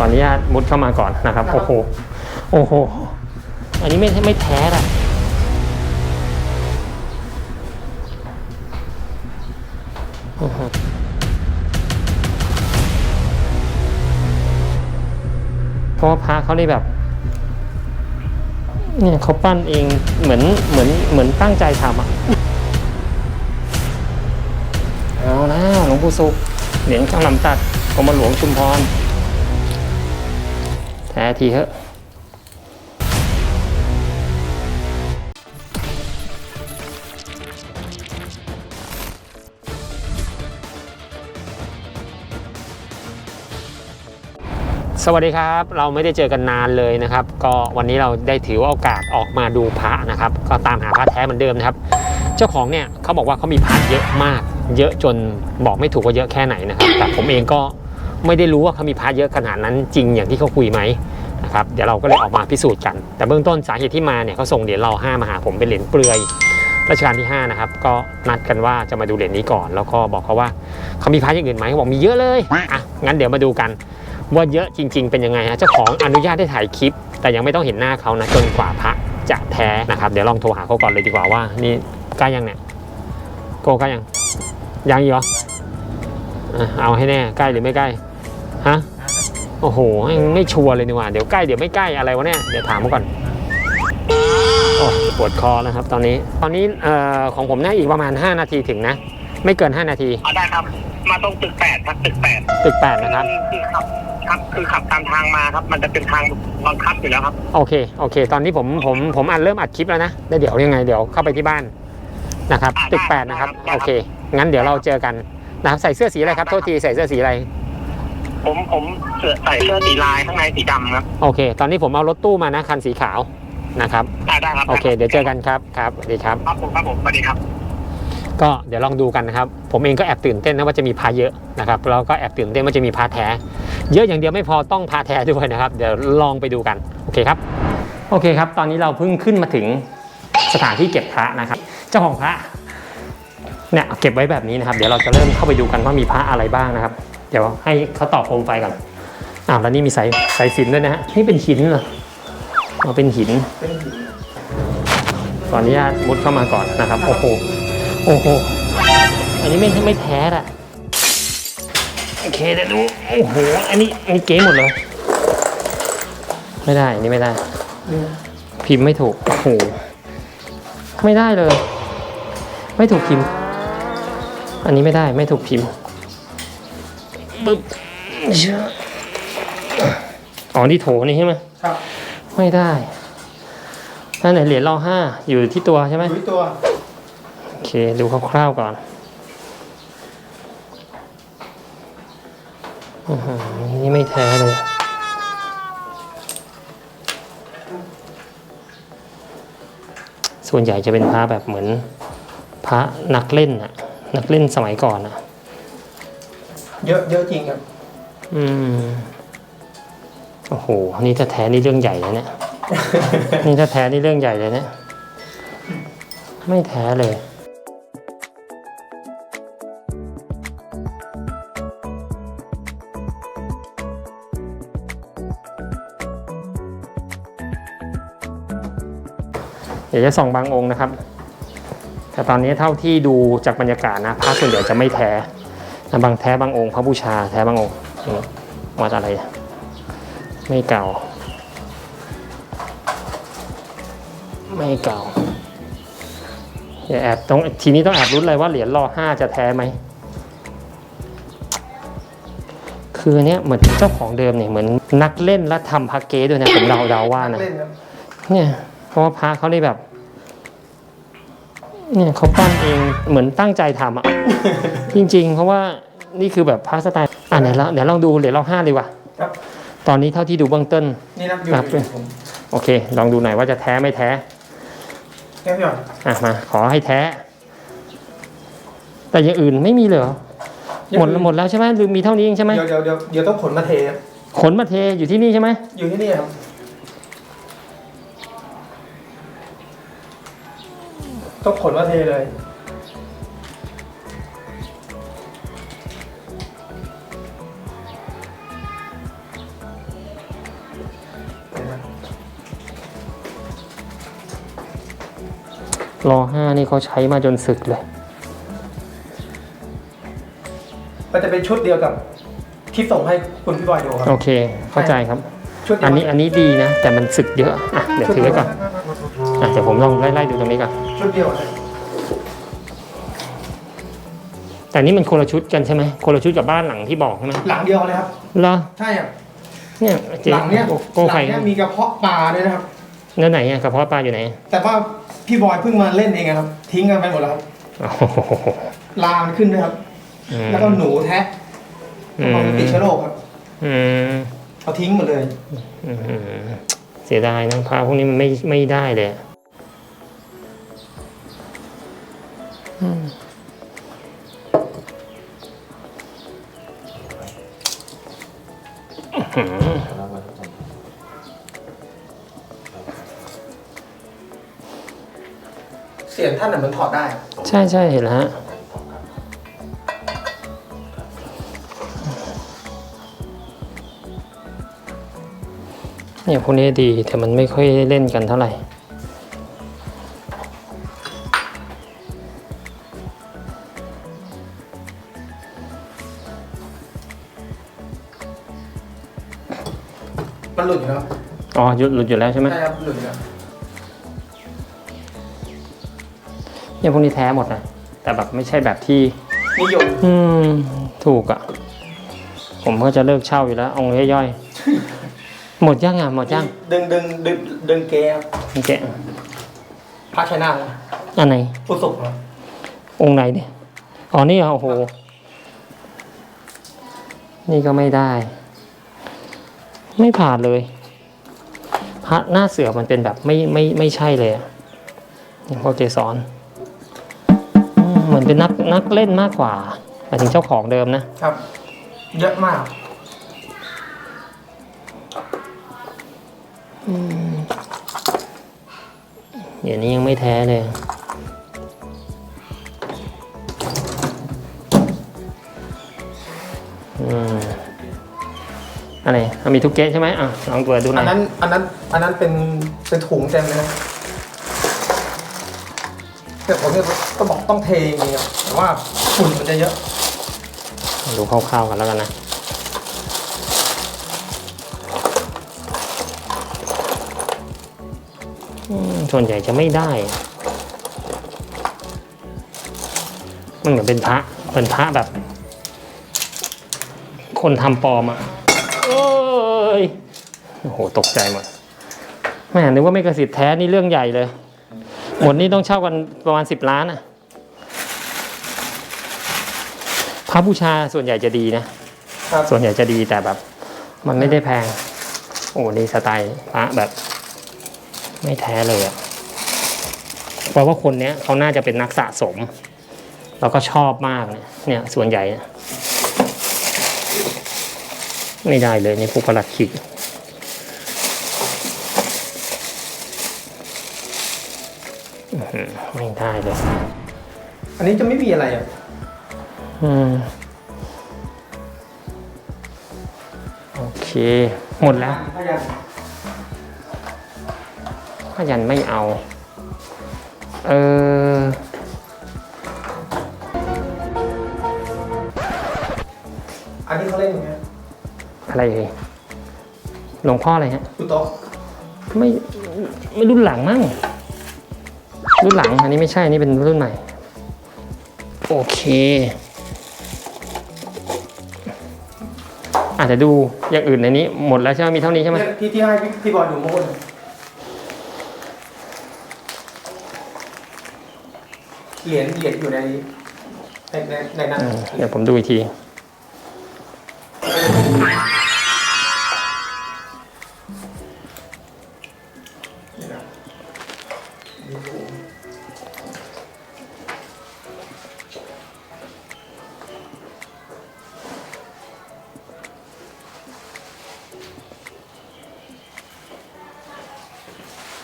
ขออนุญาตมุดเข้ามาก่อนนะครับ โอ้โห โอ้โห อันนี้ไม่ไม่แท้ละโอ้โหเพราะว่าพระเขาได้แบบ เนี่ยเขาปั้นเองเหมือนเหมือนเหมือนตั้งใจทำอะ เอาแล้วหลวงปู่สุขเหรียญข้างลำตัดกรมหลวงชุมพร แท้ทีเถอะสวัสดีครับ เราไม่ได้เจอกันนานเลยนะครับ ก็วันนี้เราได้ถือโอกาสออกมาดูพระนะครับ ก็ตามหาพระแท้เหมือนเดิมนะครับ เจ้าของเนี่ยเขาบอกว่าเขามีพระเยอะมาก เยอะจนบอกไม่ถูกว่าเยอะแค่ไหนนะครับแต่ผมเองก็ ไม่ได้รู้ว่าเขามีพระเยอะขนาดนั้นจริงอย่างที่เขาคุยไหมนะครับเดี๋ยวเราก็เลยออกมาพิสูจน์กัน แต่เบื้องต้นสาเหตุที่มาเนี่ยเขาส่งเหรียญรอห้ามาหาผมเป็นเหรียญเปลือยรัชกาลที่ห้านะครับก็นัดกันว่าจะมาดูเหรียญนี้ก่อน แล้วก็บอกเขาว่าเขามีพระอย่างอื่นไหมเขาบอกมีเยอะเลยอะงั้นเดี๋ยวมาดูกันว่าเยอะจริง ๆ เป็นยังไงฮะเจ้าของอนุญาตให้ถ่ายคลิป แต่ยังไม่ต้องเห็นหน้าเขานะจนกว่าพระจะแท้นะครับเดี๋ยวลองโทรหาเขาก่อนเลยดีกว่าว่านี่ใกล้ยังเนี่ยโกใกล้ยังยังอีกเหรอเอาให้แน่ใกล้หรือไม่ใกล้ ฮะโอ้โหไม่ชัวร์เลยนี่หว่าเดี๋ยวใกล้เดี๋ยวไม่ใกล้อะไรวะเนี่ยเดี๋ยวถามเขาก่อนโอ้ปวดคอแล้วครับ ตอนนี้ตอนนี้เอ่อของผมน่าอีกประมาณ 5 นาทีถึงนะ ไม่เกิน 5 นาทีเอาได้ครับ มาตรงตึกแปดครับตึกแปดตึกแปดนะครับคือขับครับคือขับตามทางมาครับ มันจะเป็นทางบังคับอยู่แล้วครับโอเคโอเค ตอนนี้ผมผมผมอัดเริ่มอัดคลิปแล้วนะแล้วเดี๋ยวยังไงเดี๋ยวเข้าไปที่บ้านนะครับอ่าตึกได้แปดนะครับได้ครับโอเคงั้นเดี๋ยวเราเจอกันนะครับใส่เสื้อสีอะไรครับโทษทีใส่เสื้อสีอะไร ผมผมเสื้อใส่เสื้อสีลายข้างในสีดำครับโอเค ตอนนี้ผมเอารถตู้มานะคันสีขาวนะครับได้ได้ครับโอเค เดี๋ยวเจอกันครับครับสวัสดีครับ ครับผมครับผมสวัสดีครับ ก็เดี๋ยวลองดูกันนะครับ ผมเองก็แอบตื่นเต้นนะว่าจะมีพาเยอะนะครับแล้วก็แอบตื่นเต้นว่าจะมีพาแท้ เยอะอย่างเดียวไม่พอต้องพาแท้ด้วยนะครับ เดี๋ยวลองไปดูกันโอเคครับ โอเคครับ ตอนนี้เราเพิ่งขึ้นมาถึงสถานที่เก็บพระนะครับ เจ้าของพระเนี่ยเก็บไว้แบบนี้นะครับ เดี๋ยวเราจะเริ่มเข้าไปดูกันว่ามีพระอะไรบ้างนะครับ เดี๋ยวให้เขาต่อโคมไฟก่อนอ้าวแล้วนี่มีสายสายสินด้วยนะฮะนี่เป็นหินเหรอเอาเป็นหินขออนุญาตมุดเข้ามาก่อนนะครับโอ้โหโอ้โหอันนี้ไม่ไม่แท้ละโอเคเดี๋ยวดูโอ้โหอันนี้อันนี้เก๋หมดเลยไม่ได้อันนี้ไม่ได้ พิมพ์ไม่ถูกโอ้โหไม่ได้เลย ไม่ถูกพิมพ์ อันนี้ไม่ได้ไม่ถูกพิมพ์ ปึ๊บเชื่ออ๋อนี่โถนี่ใช่ไหมครับ ไม่ได้นั่นไหนเหรียญรอห้าอยู่ที่ตัวใช่ไหมดูตัว โอเค ดูคร่าวๆก่อนอื้อหือนี่ไม่แท้เลยส่วนใหญ่จะเป็นพระแบบเหมือนพระนักเล่นน่ะนักเล่นสมัยก่อนน่ะ เยอะเยอะจริงครับอืมโอ้โห นี่ถ้าแท้นี่เรื่องใหญ่แล้วเนี่ย นี่ถ้าแท้นี่เรื่องใหญ่เลยเนี่ย ไม่แท้เลย เดี๋ยวจะส่องบางองค์นะครับ แต่ตอนนี้เท่าที่ดูจากบรรยากาศนะพระส่วนใหญ่จะไม่แท้นะ บางแท้บางองค์พระบูชาแท้บางองค์นี่วัดอะไร ไม่เก่า ไม่เก่าอย่าแอบต้องทีนี้ต้องแอบรุ้นเลยว่าเหรียญรอห้าจะแท้ไหมคืออันเนี้ยเหมือนเจ้าของเดิมเนี่ยเหมือนนักเล่นและทำพระเก๊ด้วยนะผมเดาเดาว่านะเล่นครับเนี่ยเพราะว่าพระเขาได้แบบ เนี่ยเขาปั้นเองเหมือนตั้งใจทำอะ จริงๆ เพราะว่านี่คือแบบพระสไตล์อะไหนแล้วเดี๋ยวลองดูเหรียญรอบห้าเลยว่ะครับ ตอนนี้เท่าที่ดูเบื้องต้น นี่นะอยู่ครับอยู่ผมโอเค ลองดูหน่อยว่าจะแท้ไม่แท้ แค่พี่หย่อนอะมา ขอให้แท้ แต่อย่างอื่นไม่มีเลยเหรอหมดหมดแล้วใช่ไหมหรือมีเท่านี้เองใช่ไหมเดี๋ยวเดี๋ยวเดี๋ยวเดี๋ยวต้องขนมาเทครับขนมาเทอยู่ที่นี่ใช่ไหมอยู่ที่นี่ครับ ต้องขนมาเทเลย รอห้านี่เขาใช้มาจนสึกเลย มันจะเป็นชุดเดียวกับที่ส่งให้คุณพี่บอยดูครับโอเค เข้าใจครับอันนี้อันนี้ดีนะ แต่มันสึกเยอะ อะ เดี๋ยวถือไว้ก่อน อะ เดี๋ยวผมลองไล่ๆดูตรงนี้ก่อน ชุดเดียวเลยแต่นี่มันคนละชุดกันใช่ไหมคนละชุดกับบ้านหลังที่บอกใช่ไหมหลังเดียวเลยครับเหรอใช่ครับเนี่ยเจ๊หลังเนี้ยโกหโก้ลัไข่งเนี้ยมีกระเพาะปลาด้วยนะครับ แล้วไหนอะกระเพาะปลาอยู่ไหนแต่ว่าพี่บอยเพิ่งมาเล่นเองอะครับ ทิ้งกันไปหมดแล้วครับโอ้โหลามันขึ้นด้วยครับ อืมแล้วก็หนูแทะอืมมันติดเชื้อโรคครับอืมเอาทิ้งหมดเลย อืมเสียดายนะพาพวกนี้มันไม่ไม่ได้เลยอะ เสียงท่านน่ะมันถอดได้ ใช่ใช่เห็นแล้วฮะเนี่ยพวกนี้ดีแต่มันไม่ค่อยเล่นกันเท่าไหร่ มันหลุดอยู่แล้วอ๋อหยุดหลุดอยู่แล้วใช่ไหมใช่ครับหลุดอยู่แล้วเนี่ยพวกนี้แท้หมดนะแต่แบบไม่ใช่แบบที่ นิยมอืม ถูกอะ่ะ ผมก็จะเลิกเช่าอยู่แล้วเอาย่อยๆ หมดยังอะหมดยังดึงดึงดึงดึงเกย์ครับโอเคพระชัยนาทนะอันไหน อุสุกครับองค์ไหนเนี่ยอ๋อนี่เหรอโอ้โห นี่ก็ไม่ได้ ไม่ผ่านเลย พระหน้าเสือมันเป็นแบบไม่ไม่ไม่ใช่เลยอะอย่างพ่อเกสรอืมเหมือนเป็นนักนักเล่นมากกว่าหมายถึงเจ้าของเดิมนะครับ เยอะมากเดี๋ยวนี้ยังไม่แท้เลย อะไรอะมีทุกเกสใช่ไหมอะลองเปิดดูหน่อัอนยนั้นอันนั้นอันนั้นเป็นเป็นถุงเต็มเลยนะแต่ผมเนี่ยก็บอกต้องเทจริงๆครับแต่ว่าฝุ่นมันจะเยอะดูคร่าวๆกันแล้วกันนะอืมส่วนใหญ่จะไม่ได้อะมันเหมือนเป็นพระเป็นพระแบบ คนทำปลอมอะโอ้ย โอ้โห ตกใจหมดแม่นึกว่าไม่กระสิทธิ์แท้นี่เรื่องใหญ่เลย หมดนี่ต้องเช่ากันประมาณสิบล้านอะพระบูชาส่วนใหญ่จะดีนะครับส่วนใหญ่จะดีแต่แบบ มันไม่ได้แพง โอ้นี่สไตล์พระแบบ ไม่แท้เลยอะเพราะว่าคนเนี้ยเขาน่าจะเป็นนักสะสม แล้วก็ชอบมากเนี่ย เนี่ยส่วนใหญ่เนี่ย ไม่ได้เลยนี่พวกประหลัดขิกอื้อหือไม่ได้เลย อันนี้จะไม่มีอะไรอะ อืม โอเค หมดแล้วพยันพยันไม่เอา เอออันนี้เขาเล่นอย่างเงี้ย อะไรเอ่ยหลวงพ่ออะไรฮะอุโต๊ะไม่ไม่รุ่นหลังมั้งรุ่นหลังอันนี้ไม่ใช่อันนี้เป็นรุ่นใหม่ โอเคอาจจะดูอย่างอื่นในนี้หมดแล้วใช่ไหมมีเท่านี้ใช่ไหมเนี่ยที่ที่ให้พี่พี่บอยดูเมื่อวันเหรียญเหรียญอยู่ในในในในนั้นอืมเดี๋ยวผมดูอีกที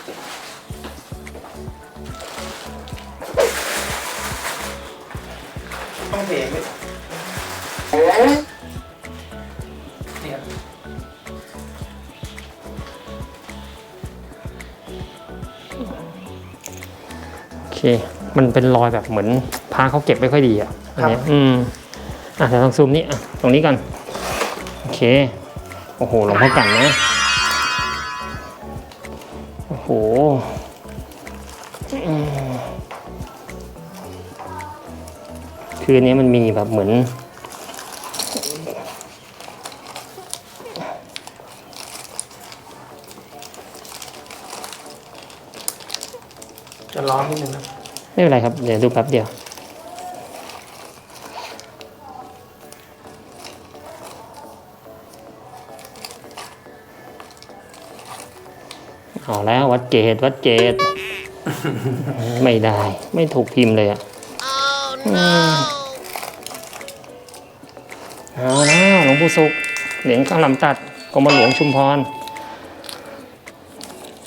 ต้องเทไหมเนี่ยโอเค มันเป็นรอยแบบเหมือนพาเขาเก็บไม่ค่อยดีอะอันเนี้ยอืมอะเดี๋ยวลองซูมนี่อะตรงนี้กันโอเค โอ้โหหลวงพ่อกันนะ โอ้โหอืมคืออันนี้มันมีแบบเหมือน จะร้อนนิดนึงนะไม่เป็นไรครับ เดี๋ยวดูแป๊บเดียว เอาแล้ววัดเกตวัดเกตไม่ได้ ไม่ถูกพิมพ์เลยอะมเอาแล้วหลวงปู่สุขเหรียญข้างลำตัดกรมหลวงชุมพร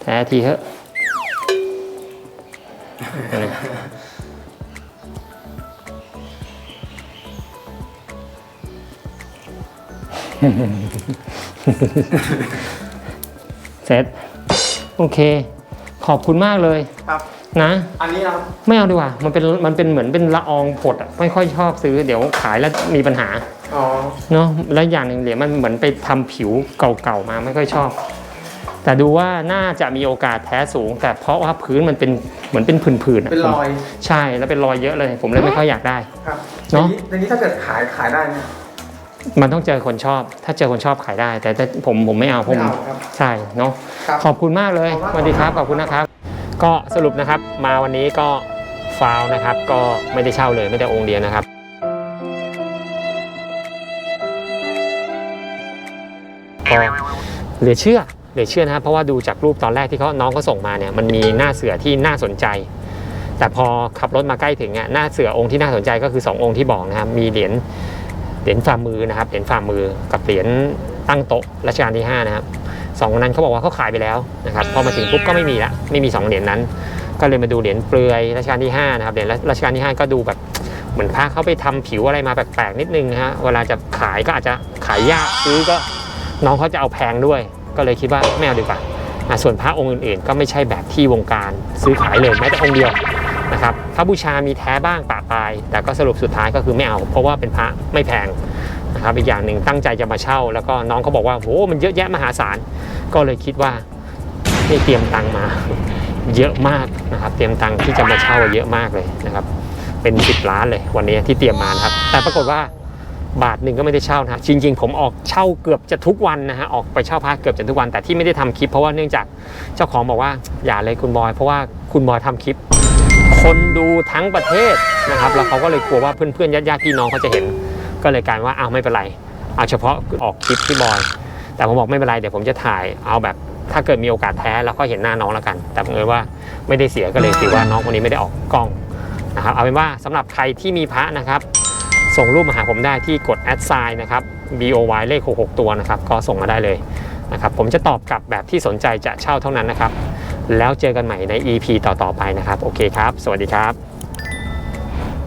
แท้ทีเถอะเสร็จ โอเค ขอบคุณมากเลยครับ นะ อันนี้นะครับ ไม่เอาดีกว่า มันเป็นมันเป็นเหมือนเป็นละอองผดอะไม่ค่อยชอบซื้อเดี๋ยวขายแล้วมีปัญหาอ๋อเนาะแล้วอย่างหนึ่งเหรียญมันเหมือนไปทำผิวเก่าๆมาไม่ค่อยชอบ แต่ดูว่าน่าจะมีโอกาสแท้สูง แต่เพราะว่าพื้นมันเป็นเหมือนเป็นผื่นๆอะเป็นรอยใช่แล้วเป็นรอยเยอะเลย ผมเลยไม่ค่อยอยากได้ ครับเนอะ ในนี้ในนี้ถ้าเกิดขายขายได้เนี่ย มันต้องเจอคนชอบ ถ้าเจอคนชอบขายได้ แต่ถ้าผมผมไม่เอาผมไม่เอาครับใช่เนาะครับขอบคุณมากเลยขอบคุณมากสวัสดีครับขอบคุณนะครับ ก็สรุปนะครับมาวันนี้ก็ฟาวนะครับ ก็ไม่ได้เช่าเลยไม่ได้องค์เดียวนะครับก็เหลือเชื่อเหลือเชื่อนะครับเพราะว่าดูจากรูปตอนแรกที่เขาน้องเขาส่งมาเนี่ยมันมีหน้าเสือที่น่าสนใจ แต่พอขับรถมาใกล้ถึงอะหน้าเสือองค์ที่น่าสนใจก็คือ 2 องค์ที่บอกนะครับมีเหรียญ เหรียญฝ่ามือนะครับเหรียญฝ่ามือกับเหรียญตั้งโต๊ะรัชกาลที่ 5 นะครับสองนั้นเขาบอกว่าเขาขายไปแล้วนะครับพอมาถึงปุ๊บก็ไม่มีละไม่มีสองเหรียญนั้น ก็เลยมาดูเหรียญเปลือยรัชกาลที่5นะครับเหรียญรัชกาลที่ 5 ก็ดูแบบเหมือนพระเขาไปทำผิวอะไรมาแปลกๆนิดนึงฮะเวลาจะขายก็อาจจะขายยากซื้อก็น้องเขาจะเอาแพงด้วย ก็เลยคิดว่าไม่เอาดีกว่าส่วนพระองค์อื่นๆ ก็ไม่ใช่แบบที่วงการซื้อขายเลยแม้แต่องค์เดียว นะครับพระบูชามีแท้บ้างปะปลาย แต่ก็สรุปสุดท้ายก็คือไม่เอา เพราะว่าเป็นพระไม่แพงนะครับอีกอย่างหนึ่งตั้งใจจะมาเช่า แล้วก็น้องเขาบอกว่าโหมันเยอะแยะมหาศาลก็เลยคิดว่านี่เตรียมตังมา เยอะมากนะครับ เตรียมตังที่จะมาเช่าเยอะมากเลยนะครับ เป็น10ล้านเลยวันนี้ที่เตรียมมานะครับ แต่ปรากฏว่าบาทหนึ่งก็ไม่ได้เช่านะครับจริง ๆ ผมออกเช่าเกือบจะทุกวันนะฮะออกไปเช่าพระเกือบจะทุกวันแต่ที่ไม่ได้ทำคลิปเพราะว่าเนื่องจากเจ้าของบอกว่าอย่าเลยคุณบอยเพราะว่าคุณบอยทำคลิป คนดูทั้งประเทศนะครับ แล้วเขาก็เลยกลัวว่าเพื่อนๆญาติๆพี่น้องเขาจะเห็น ก็เลยกลายว่าอ้าวไม่เป็นไรเอาเฉพาะออกคลิปที่บอย แต่ผมบอกไม่เป็นไรเดี๋ยวผมจะถ่ายเอาแบบถ้าเกิดมีโอกาสแท้แล้วก็เห็นหน้าน้องแล้วกัน แต่บังเอิญว่าไม่ได้เสียก็เลยถือว่าน้องคนนี้ไม่ได้ออกกล้องนะครับเอาเป็นว่าสำหรับใครที่มีพระนะครับ ส่งรูปมาหาผมได้ที่กดแอดไซน์นะครับ BOY เลข 66 ตัวนะครับ ก็ส่งมาได้เลยนะครับผมจะตอบกลับแบบที่สนใจจะเช่าเท่านั้นนะครับ แล้วเจอกันใหม่ใน EP ต่อๆไปนะครับ โอเคครับ สวัสดีครับ